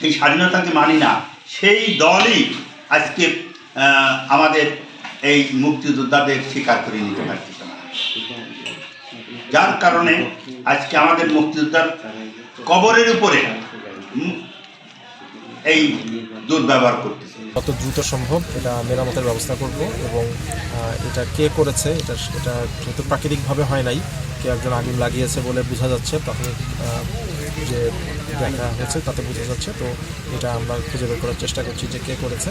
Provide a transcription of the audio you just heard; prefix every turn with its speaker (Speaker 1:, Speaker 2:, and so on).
Speaker 1: এই স্বাধীনতাকে মানি না সেই দলই আজকে আমাদের এই মুক্তিযোদ্ধাদের স্বীকার করে নিতে পারতেছে না যার কারণে আজকে আমাদের মুক্তিযোদ্ধার কবরের উপরে এই দুর্ব্যবহার করতেছে।
Speaker 2: যত দ্রুত সম্ভব এটা মেরামতের ব্যবস্থা করব এবং এটা কে করেছে এটা এটা যেহেতু প্রাকৃতিকভাবে হয় নাই। কে একজন আগুন লাগিয়েছে বলে বোঝা যাচ্ছে আহ, যে দেখা হয়েছে, তাতে বোঝা যাচ্ছে, তো এটা আমরা খুঁজে বের করার চেষ্টা করছি যে কে করেছে।